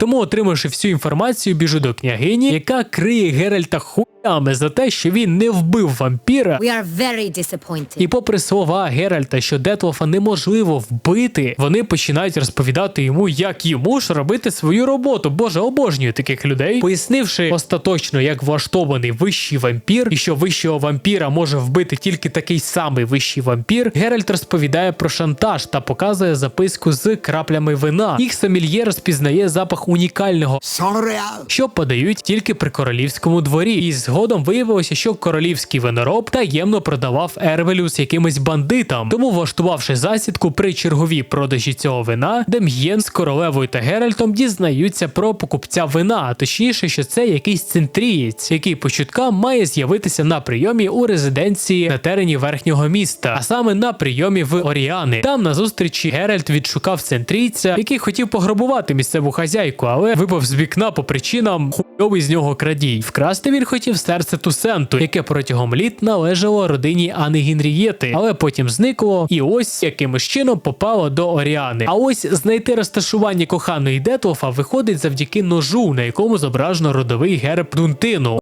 Тому, отримавши всю інформацію, біжу до княгині, яка криє Геральта хуями за те, що він не вбив вампіра. We are very disappointed. І попри слова Геральта, що Детлофа неможливо вбити, вони починають розповідати йому, як йому ж робити свою роботу. Боже, обожнюю таких людей, пояснивши остаточно, як влаштований вищий вампір, і що вищого вампіра може вбити тільки такий самий вищий вампір. Геральт розповідає про шантаж та показує записку з краплями вина. Їх сомельє розпізнає запах унікального що подають тільки при королівському дворі. І згодом виявилося, що королівський винороб таємно продавав Ервелю з якимось бандитам. Тому, влаштувавши засідку при черговій продажі цього вина, Дем'єн з королевою та Геральтом дізнаються про покупця вина, а точніше, що це якийсь центрієць, який по чуткам має з'явитися на прийомі у резиденції на терені верхнього міста, а саме на прийомі в Оріани. Там на зустрічі Геральт відшукав центрійця, який хотів пограбувати місцеву хазяйку, але випав з вікна по причинам хуйовий з нього крадій. Вкрасти він хотів серце Тусенту, яке протягом літ належало родині Ани Гінрієти, але потім зникло, і ось якимось чином попало до Оріани. А ось знайти розташування коханої Детлофа виходить завдяки ножу, на якому зображено родовий герб Дунтину.